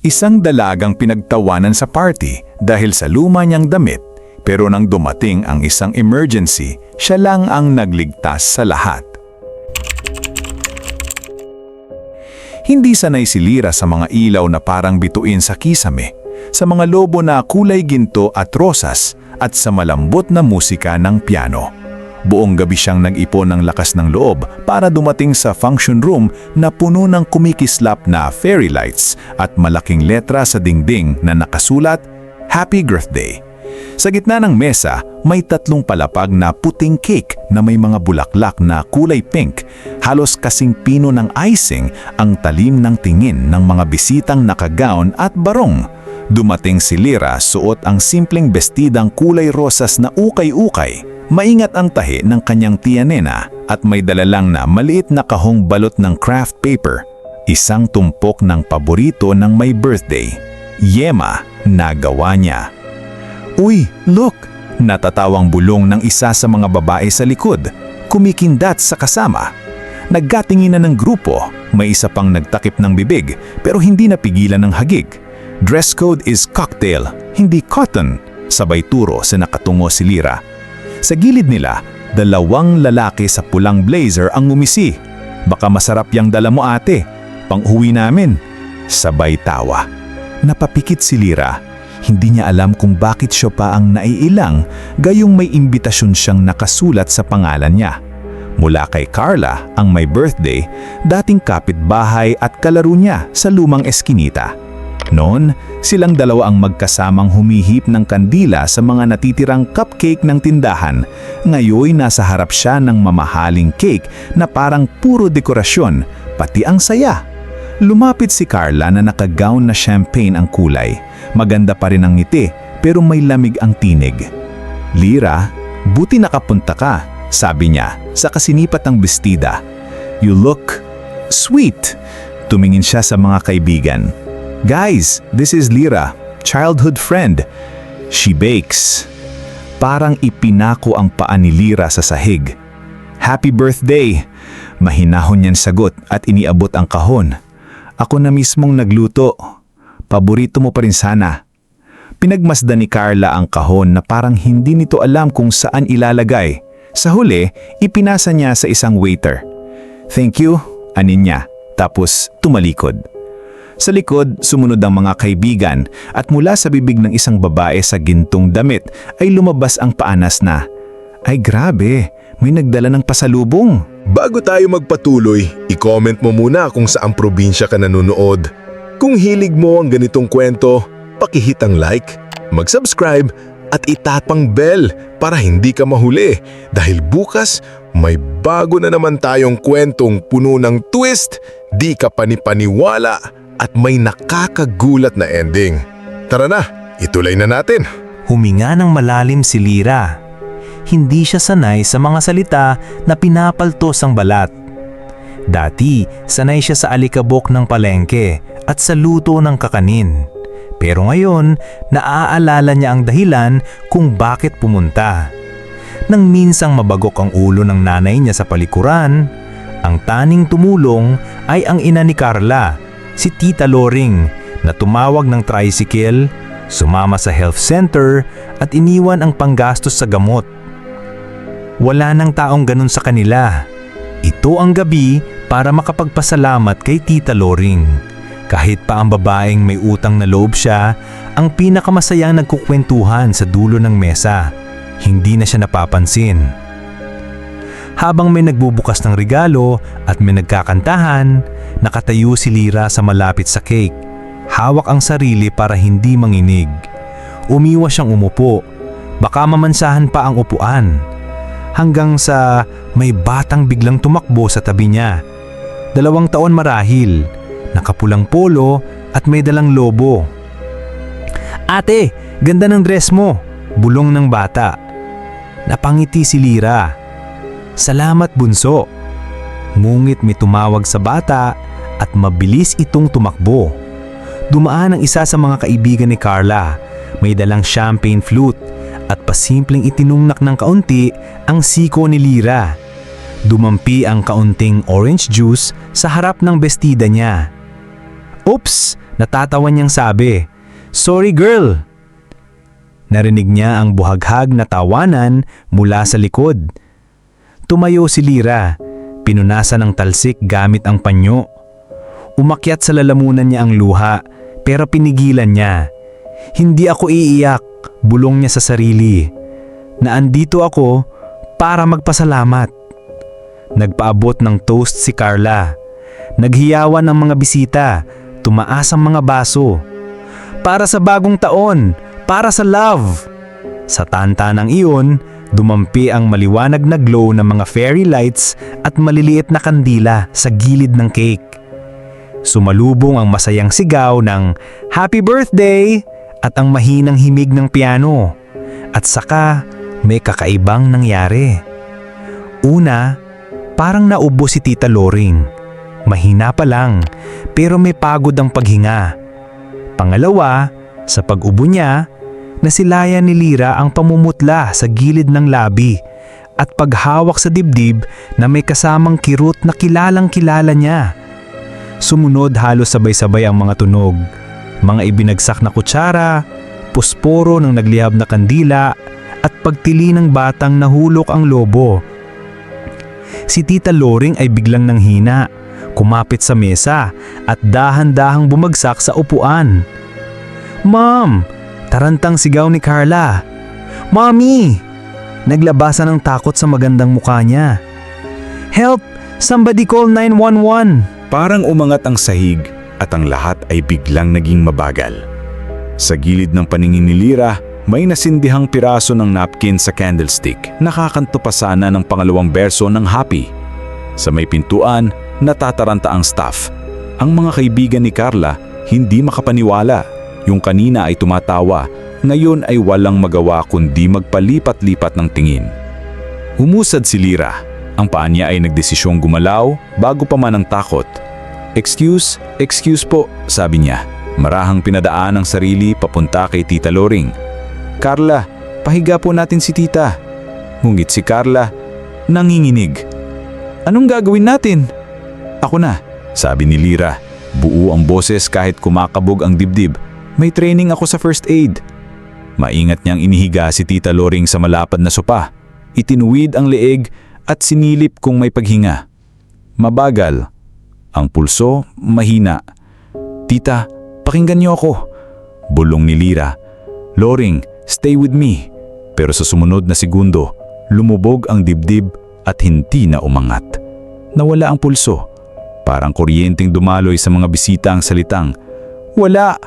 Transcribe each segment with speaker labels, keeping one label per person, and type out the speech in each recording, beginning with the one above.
Speaker 1: Isang dalagang pinagtawanan sa party dahil sa luma niyang damit pero nang dumating ang isang emergency, siya lang ang nagligtas sa lahat. Hindi sanay si Lira sa mga ilaw na parang bituin sa kisame, sa mga lobo na kulay ginto at rosas at sa malambot na musika ng piano. Buong gabi siyang nag-ipon ng lakas ng loob para dumating sa function room na puno ng kumikislap na fairy lights at malaking letra sa dingding na nakasulat, Happy Birthday. Sa gitna ng mesa, may tatlong palapag na puting cake na may mga bulaklak na kulay pink. Halos kasing pino ng icing ang talim ng tingin ng mga bisitang nakagown at barong. Dumating si Lira suot ang simpleng bestidang kulay rosas na ukay-ukay. Maingat ang tahi ng kanyang tiya nena at may dala lang na maliit na kahong balot ng craft paper. Isang tumpok ng paborito ng may birthday. Yema na gawa niya. Uy, look! Natatawang bulong ng isa sa mga babae sa likod. Kumikindat sa kasama. Nagkatinginan ng grupo, may isa pang nagtakip ng bibig pero hindi napigilan ng hagig. Dress code is cocktail, hindi cotton, sabay turo sa nakatungo si Lira. Sa gilid nila, dalawang lalaki sa pulang blazer ang ngumisi. Baka masarap yang dala mo ate, pang uwi namin. Sabay tawa. Napapikit si Lira. Hindi niya alam kung bakit siya pa ang naiilang gayong may imbitasyon siyang nakasulat sa pangalan niya. Mula kay Carla, ang may birthday, dating kapitbahay at kalaro niya sa lumang eskinita. Noon, silang dalawa ang magkasamang humihip ng kandila sa mga natitirang cupcake ng tindahan. Ngayon nasa harap siya ng mamahaling cake na parang puro dekorasyon, pati ang saya. Lumapit si Carla na nakagown na champagne ang kulay. Maganda pa rin ang ngiti, pero may lamig ang tinig. Lira, buti nakapunta ka, sabi niya sa kasinipat ng bestida. You look sweet. Tumingin siya sa mga kaibigan. Guys, this is Lira, childhood friend. She bakes. Parang ipinako ang paa ni Lira sa sahig. Happy birthday! Mahinahon niyan sagot at iniabot ang kahon. Ako na mismong nagluto. Paborito mo pa rin sana. Pinagmasdan ni Carla ang kahon na parang hindi nito alam kung saan ilalagay. Sa huli, ipinasa niya sa isang waiter. Thank you, anin niya, tapos tumalikod. Sa likod, sumunod ang mga kaibigan at mula sa bibig ng isang babae sa gintong damit ay lumabas ang paanas na, Ay grabe, may nagdala ng pasalubong.
Speaker 2: Bago tayo magpatuloy, i-comment mo muna kung saang probinsya ka nanonood. Kung hilig mo ang ganitong kwento, pakihit ang like, mag-subscribe at itatpang bell para hindi ka mahuli dahil bukas may bago na naman tayong kwentong puno ng twist, di ka panipaniwala at may nakakagulat na ending. Tara na, ituloy na natin.
Speaker 3: Huminga ng malalim si Lira. Hindi siya sanay sa mga salita na pinapaltos ang balat. Dati, sanay siya sa alikabok ng palengke at sa luto ng kakanin. Pero ngayon, naaalala niya ang dahilan kung bakit pumunta. Nang minsang mabagok ang ulo ng nanay niya sa palikuran, ang taning tumulong ay ang ina ni Carla, si Tita Loring, na tumawag ng tricycle, sumama sa health center at iniwan ang panggastos sa gamot. Wala nang taong ganun sa kanila. Ito ang gabi para makapagpasalamat kay Tita Loring. Kahit pa ang babaeng may utang na loob siya, ang pinakamasayang nagkukwentuhan sa dulo ng mesa. Hindi na siya napapansin. Habang may nagbubukas ng regalo at may nagkakantahan, nakatayo si Lira sa malapit sa cake. Hawak ang sarili para hindi manginig. Umiwas siyang umupo. Baka mamansahan pa ang upuan. Hanggang sa may batang biglang tumakbo sa tabi niya. Dalawang taon marahil, nakapulang polo at may dalang lobo. Ate, ganda ng dress mo, bulong ng bata. Napangiti si Lira. Salamat bunso. Ngungit may tumawag sa bata at mabilis itong tumakbo. Dumaan ang isa sa mga kaibigan ni Carla. May dalang champagne flute at pasimpleng itinungnak ng kaunti ang siko ni Lira. Dumampi ang kaunting orange juice sa harap ng bestida niya. Oops! Natatawa niyang sabi, Sorry girl! Narinig niya ang buhaghag na tawanan mula sa likod. Tumayo si Lira, pinunasan ng talsik gamit ang panyo. Umakyat sa lalamunan niya ang luha, pero pinigilan niya. Hindi ako iiyak, bulong niya sa sarili. Naandito ako para magpasalamat. Nagpaabot ng toast si Carla. Naghiyawan ng mga bisita, tumaas ang mga baso. Para sa bagong taon, para sa love. Sa tantanang iyon, dumampi ang maliwanag na glow ng mga fairy lights at maliliit na kandila sa gilid ng cake. Sumalubong ang masayang sigaw ng Happy Birthday at ang mahinang himig ng piano. At saka may kakaibang nangyari. Una, parang naubo si Tita Loring. Mahina pa lang, pero may pagod ang paghinga. Pangalawa, sa pag-ubo niya, nasilayan ni Lira ang pamumutla sa gilid ng labi at paghawak sa dibdib na may kasamang kirot na kilalang kilala niya. Sumunod halos sabay-sabay ang mga tunog. Mga ibinagsak na kutsara, pusporo ng naglihab na kandila at pagtili ng batang nahulok ang lobo. Si Tita Loring ay biglang nanghina, kumapit sa mesa at dahan-dahang bumagsak sa upuan. Mom! Tarantang sigaw ni Carla. Mommy! Naglabasan ng takot sa magandang mukha niya. Help! Somebody call 911!
Speaker 1: Parang umangat ang sahig at ang lahat ay biglang naging mabagal. Sa gilid ng paningin ni Lira, may nasindihang piraso ng napkin sa candlestick. Nakakanto pa ng pangalawang berso ng Happy. Sa may pintuan, natataranta ang staff. Ang mga kaibigan ni Carla hindi makapaniwala. Yung kanina ay tumatawa, ngayon ay walang magawa kundi magpalipat-lipat ng tingin. Humusad si Lira. Ang paa niya ay nagdesisyong gumalaw bago pa man ang takot. Excuse, excuse po, sabi niya. Marahang pinadaan ang sarili papunta kay Tita Loring. Carla, pahiga po natin si Tita. Ngungit si Carla, nanginginig. Anong gagawin natin? Ako na, sabi ni Lira. Buo ang boses kahit kumakabog ang dibdib. May training ako sa first aid. Maingat niyang inihiga si Tita Loring sa malapad na sopa. Itinuwid ang leeg at sinilip kung may paghinga. Mabagal. Ang pulso, mahina. Tita, pakinggan niyo ako. Bulong ni Lira. Loring, stay with me. Pero sa sumunod na segundo, lumubog ang dibdib at hindi na umangat. Nawala ang pulso. Parang kuryenteng dumaloy sa mga bisita ang salitang, Wala!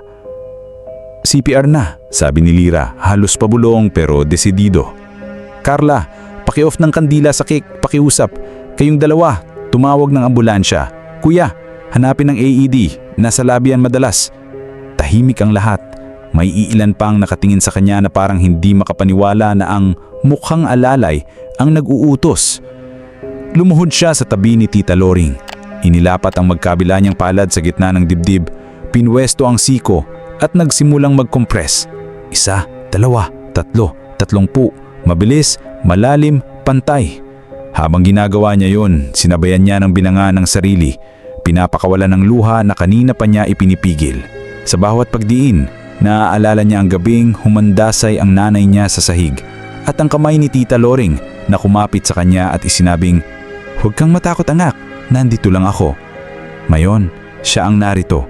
Speaker 1: CPR na, sabi ni Lira, halos pabulong pero desidido. Carla, paki-off ng kandila sa cake, pakiusap. Kayong dalawa, tumawag ng ambulansya. Kuya, hanapin ng AED, nasa labian madalas. Tahimik ang lahat. May iilan pang nakatingin sa kanya na parang hindi makapaniwala na ang mukhang alalay ang nag-uutos. Lumuhod siya sa tabi ni Tita Loring. Inilapat ang magkabila niyang palad sa gitna ng dibdib, pinwesto ang siko at nagsimulang mag-compress. Isa, dalawa, tatlo, tatlong pu, mabilis, malalim, pantay. Habang ginagawa niya yon, sinabayan niya ng binanga ng sarili, pinapakawalan ng luha na kanina pa niya ipinipigil. Sa bawat pagdiin, naaalala niya ang gabing humandasay ang nanay niya sa sahig at ang kamay ni Tita Loring na kumapit sa kanya at isinabing, Huwag kang matakot anak, nandito lang ako. Mayon, siya ang narito.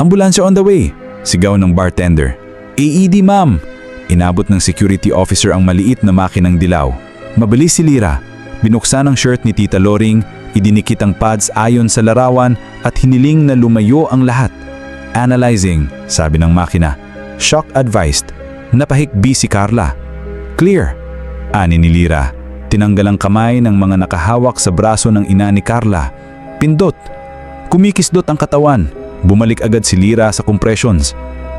Speaker 1: Ambulansya on the way, sigaw ng bartender. AED ma'am! Inabot ng security officer ang maliit na makinang dilaw. Mabilis si Lira. Binuksan ang shirt ni Tita Loring, idinikit ang pads ayon sa larawan at hiniling na lumayo ang lahat. Analyzing, sabi ng makina. Shock advised. Napahikbi si Carla. Clear. Ani ni Lira. Tinanggal ang kamay ng mga nakahawak sa braso ng ina ni Carla. Pindot. Kumikisdot ang katawan. Bumalik agad si Lira sa compressions.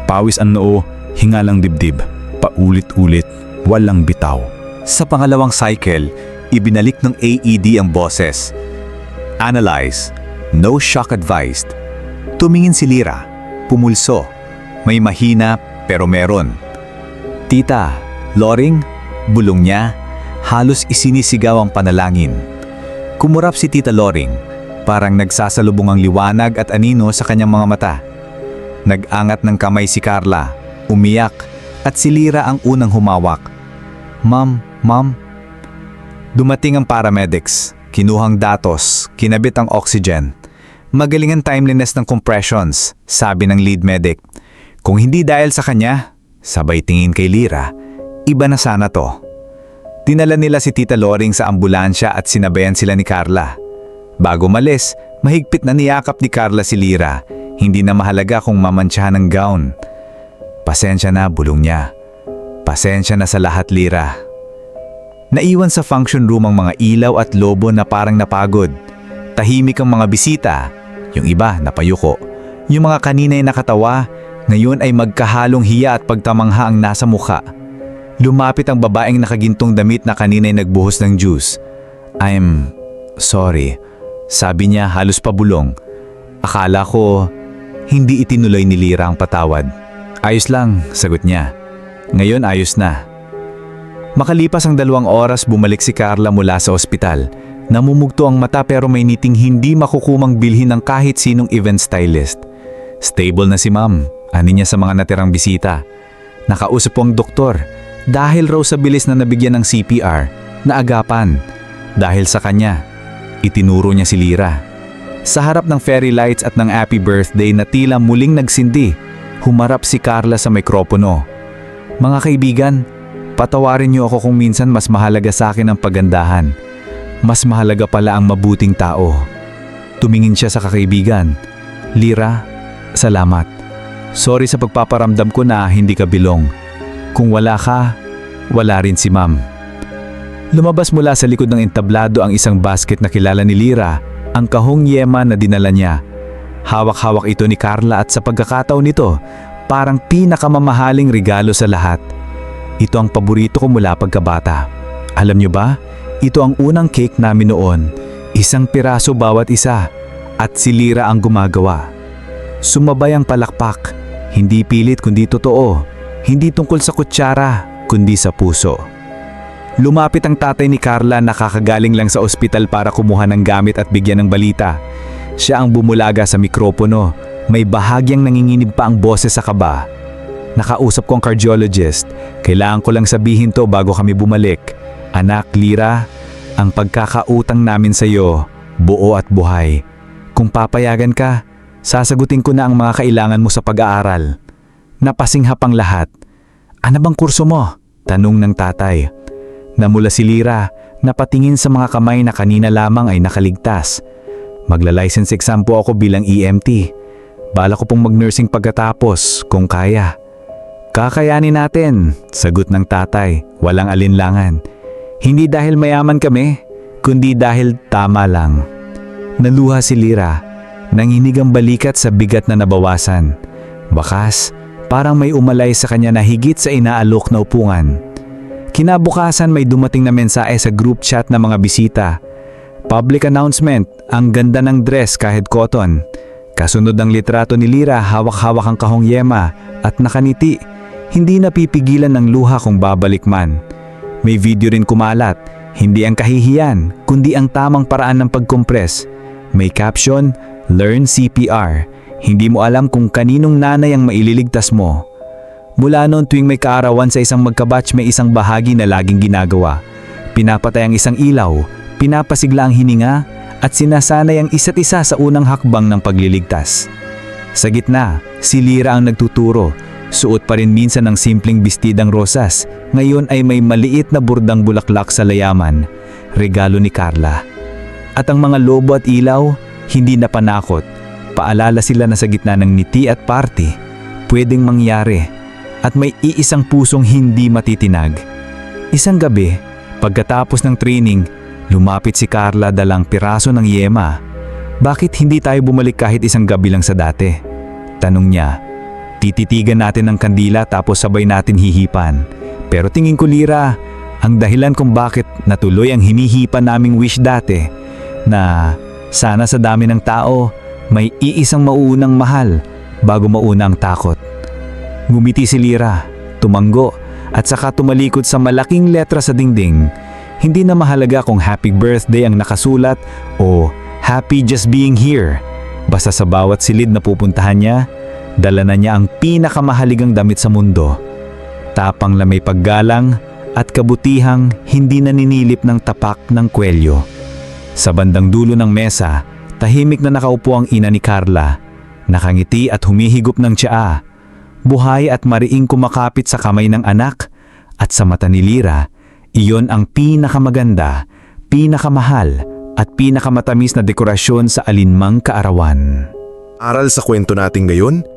Speaker 1: Pawis ang noo, hingalang dibdib. Paulit-ulit, walang bitaw.
Speaker 4: Sa pangalawang cycle, ibinalik ng AED ang boses. Analyze. No shock advised. Tumingin si Lira. Pumulso. May mahina pero meron. Tita, Loring, bulong niya, halos isinisigaw ang panalangin. Kumurap si Tita Loring, parang nagsasalubong ang liwanag at anino sa kanyang mga mata. Nag-angat ng kamay si Carla, umiyak, at si Lira ang unang humawak. Ma'am, ma'am. Dumating ang paramedics, kinuhang datos, kinabit ang oxygen. Magaling ang timeliness ng compressions, sabi ng lead medic. Kung hindi dahil sa kanya, sabay tingin kay Lira, iba na sana to. Dinala nila si Tita Loring sa ambulansya at sinabayan sila ni Carla. Bago malis, mahigpit na niyakap ni Carla si Lira. Hindi na mahalaga kung mamantsahan ng gown. Pasensya na, bulong niya. Pasensya na sa lahat, Lira. Naiwan sa function room ang mga ilaw at lobo na parang napagod. Tahimik ang mga bisita. Yung iba, napayuko. Yung mga kanina'y nakatawa, ngayon ay magkahalong hiya at pagtamangha ang nasa mukha. Lumapit ang babaeng nakagintong damit na kanina'y nagbuhos ng juice. I'm sorry. Sabi niya halos pabulong. Akala ko hindi itinuloy ni Lira ang patawad. Ayos lang, sagot niya. Ngayon ayos na. Makalipas ang dalawang oras bumalik si Carla mula sa ospital. Namumugto ang mata pero may niting hindi makukumang bilhin ng kahit sinong event stylist. Stable na si ma'am, ani niya sa mga natirang bisita. Nakausap po ang doktor dahil raw sa bilis na nabigyan ng CPR, naagapan. Dahil sa kanya, itinuro niya si Lira. Sa harap ng fairy lights at ng happy birthday na tila muling nagsindi, humarap si Carla sa mikropono. Mga kaibigan, patawarin niyo ako kung minsan mas mahalaga sa akin ang pagandahan. Mas mahalaga pala ang mabuting tao. Tumingin siya sa kakaibigan. Lira, salamat. Sorry sa pagpaparamdam ko na hindi ka bilong. Kung wala ka, wala rin si ma'am. Lumabas mula sa likod ng entablado ang isang basket na kilala ni Lira, ang kahong yema na dinala niya. Hawak-hawak ito ni Carla at sa pagkakataon nito, parang pinakamamahaling regalo sa lahat. Ito ang paborito ko mula pagkabata. Alam niyo ba, ito ang unang cake namin noon. Isang piraso bawat isa at si Lira ang gumagawa. Sumabay ang palakpak, hindi pilit kundi totoo, hindi tungkol sa kutsara kundi sa puso. Lumapit ang tatay ni Carla na kakagaling lang sa ospital para kumuha ng gamit at bigyan ng balita. Siya ang bumulaga sa mikropono, may bahagyang nanginginig pa ang boses sa kaba. Nakausap ko ang cardiologist, kailangan ko lang sabihin to bago kami bumalik. Anak Lira, ang pagkakautang namin sa iyo, buo at buhay. Kung papayagan ka, sasagutin ko na ang mga kailangan mo sa pag-aaral. Napasinghap ang lahat. Ano bang kurso mo? Tanong ng tatay. Namula si Lira, napatingin sa mga kamay na kanina lamang ay nakaligtas. Magla-license exam po ako bilang EMT. Bala ko pong mag-nursing pagkatapos, kung kaya. Kakayanin natin, sagot ng tatay, walang alinlangan. Hindi dahil mayaman kami, kundi dahil tama lang. Naluha si Lira, nanginig ang balikat sa bigat na nabawasan. Bakas, parang may umalay sa kanya na higit sa inaalok na upungan. Kinabukasan may dumating na mensahe sa group chat ng mga bisita. Public announcement, ang ganda ng dress kahit cotton. Kasunod ang litrato ni Lira, hawak-hawak ang kahong yema at nakaniti. Hindi napipigilan ng luha kung babalik man. May video rin kumalat, hindi ang kahihiyan, kundi ang tamang paraan ng pagkompres. May caption, Learn CPR. Hindi mo alam kung kaninong nanay ang maililigtas mo. Mula noon tuwing may kaarawan sa isang magkabatch may isang bahagi na laging ginagawa. Pinapatay ang isang ilaw, pinapasigla ang hininga, at sinasanay ang isa't isa sa unang hakbang ng pagliligtas. Sa gitna, si Lira ang nagtuturo. Suot pa rin minsan ng simpleng bistidang rosas. Ngayon ay may maliit na burdang bulaklak sa layaman. Regalo ni Carla. At ang mga lobo at ilaw, hindi na panakot. Paalala sila na sa gitna ng ngiti at party, pwedeng mangyari. At may iisang pusong hindi matitinag. Isang gabi, pagkatapos ng training, lumapit si Carla dalang piraso ng yema. Bakit hindi tayo bumalik kahit isang gabi lang sa dati? Tanong niya. Tititigan natin ang kandila tapos sabay natin hihipan. Pero tingin ko lira, ang dahilan kung bakit natuloy ang hinihipan naming wish dati na sana sa dami ng tao may iisang mauunang mahal bago mauna ang takot. Ngumiti si Lira, tumanggo at saka tumalikod sa malaking letra sa dingding. Hindi na mahalaga kung happy birthday ang nakasulat o happy just being here. Basta sa bawat silid na pupuntahan niya, Dala na niya ang pinakamahaligang damit sa mundo. Tapang na may paggalang at kabutihang hindi naninilip ng tapak ng kwelyo. Sa bandang dulo ng mesa, tahimik na nakaupo ang ina ni Carla. Nakangiti at humihigop ng tsaa. Buhay at mariing kumakapit sa kamay ng anak at sa mata ni Lira, iyon ang pinakamaganda, pinakamahal at pinakamatamis na dekorasyon sa alinmang kaarawan.
Speaker 2: Aral sa kwento natin ngayon,